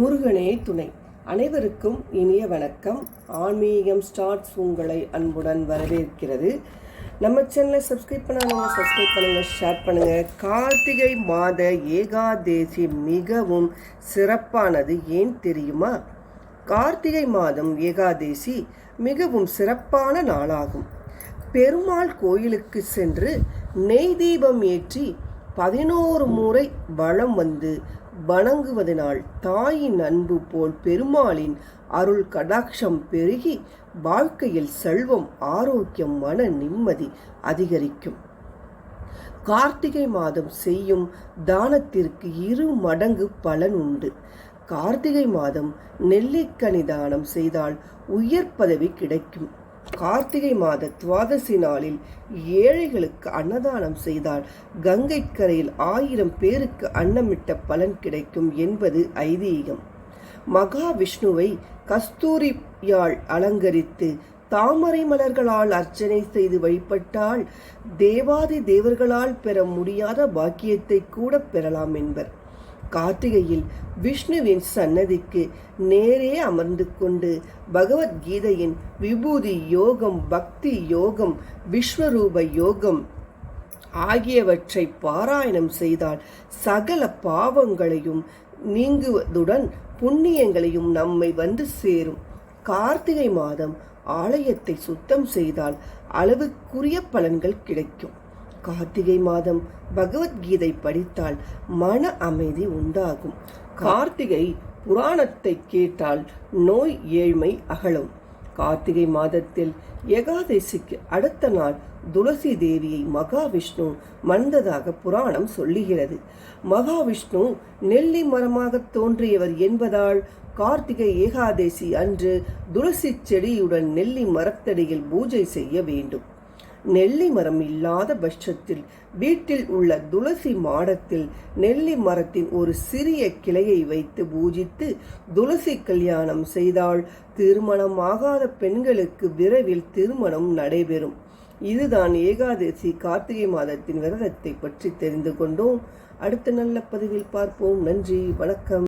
முருகனே துணை. அனைவருக்கும் இனிய வணக்கம். ஆன்மீகம் ஸ்டார்ட்ஸ் உங்களை அன்புடன் வரவேற்கிறது. நம்ம சேனலை சப்ஸ்கிரைப் பண்ணாதவங்க சப்ஸ்கிரைப் பண்ணுங்கள் ஷேர் பண்ணுங்கள் கார்த்திகை மாத ஏகாதேசி மிகவும் சிறப்பானது. ஏன் தெரியுமா? கார்த்திகை மாதம் ஏகாதேசி மிகவும் சிறப்பான நாளாகும். பெருமாள் கோயிலுக்கு சென்று நெய் தீபம் ஏற்றி பதினோரு முறை வளம் வந்து வணங்குவதனால் தாயின் அன்பு போல் பெருமாளின் அருள் கடாட்சம் பெருகி வாழ்க்கையில் செல்வம் ஆரோக்கியம் மன நிம்மதி அதிகரிக்கும். கார்த்திகை மாதம் செய்யும் தானத்திற்கு இரு மடங்கு பலன் உண்டு. கார்த்திகை மாதம் நெல்லிக்கனி தானம் செய்தால் உயர் பதவி கிடைக்கும். கார்த்திகை மாத துவாதசி நாளில் ஏழைகளுக்கு அன்னதானம் செய்தால் கங்கை கரையில் ஆயிரம் பேருக்கு அன்னமிட்ட பலன் கிடைக்கும் என்பது ஐதீகம். மகாவிஷ்ணுவை கஸ்தூரியால் அலங்கரித்து தாமரை மலர்களால் அர்ச்சனை செய்து வழிபட்டால் தேவாதி தேவர்களால் பெற முடியாத பாக்கியத்தை கூட பெறலாம் என்பர். கார்த்திகையில் விஷ்ணுவின் சன்னதிக்கு நேரே அமர்ந்து கொண்டு பகவத்கீதையின் விபூதி யோகம் பக்தி யோகம் விஸ்வரூப யோகம் ஆகியவற்றை பாராயணம் செய்தால் சகல பாவங்களையும் நீங்குவதுடன் புண்ணியங்களையும் நம்மை வந்து சேரும். கார்த்திகை மாதம் ஆலயத்தை சுத்தம் செய்தால் அளவுக்குரிய பலன்கள் கிடைக்கும். கார்த்திகை மாதம் பகவத்கீதை படித்தால் மன அமைதி உண்டாகும். கார்த்திகை புராணத்தை கேட்டால் நோய் ஏழ்மை அகலும். கார்த்திகை மாதத்தில் ஏகாதசிக்கு அடுத்த நாள் துளசி தேவியை மகாவிஷ்ணு மணந்ததாக புராணம் சொல்லுகிறது. மகாவிஷ்ணு நெல்லி மரமாக தோன்றியவர் என்பதால் கார்த்திகை ஏகாதசி அன்று துளசி செடியுடன் நெல்லி மரத்தடியில் பூஜை செய்ய வேண்டும். நெல்லி மரம் இல்லாத பட்சத்தில் வீட்டில் உள்ள துளசி மாடத்தில் நெல்லி மரத்தின் ஒரு சிறிய கிளையை வைத்து பூஜித்து துளசி கல்யாணம் செய்தால் திருமணமாகாத பெண்களுக்கு விரைவில் திருமணம் நடைபெறும். இதுதான் ஏகாதசி கார்த்திகை மாதத்தின் விரதத்தை பற்றி தெரிந்து கொண்டோம். அடுத்த நல்ல பதிவில் பார்ப்போம். நன்றி. வணக்கம்.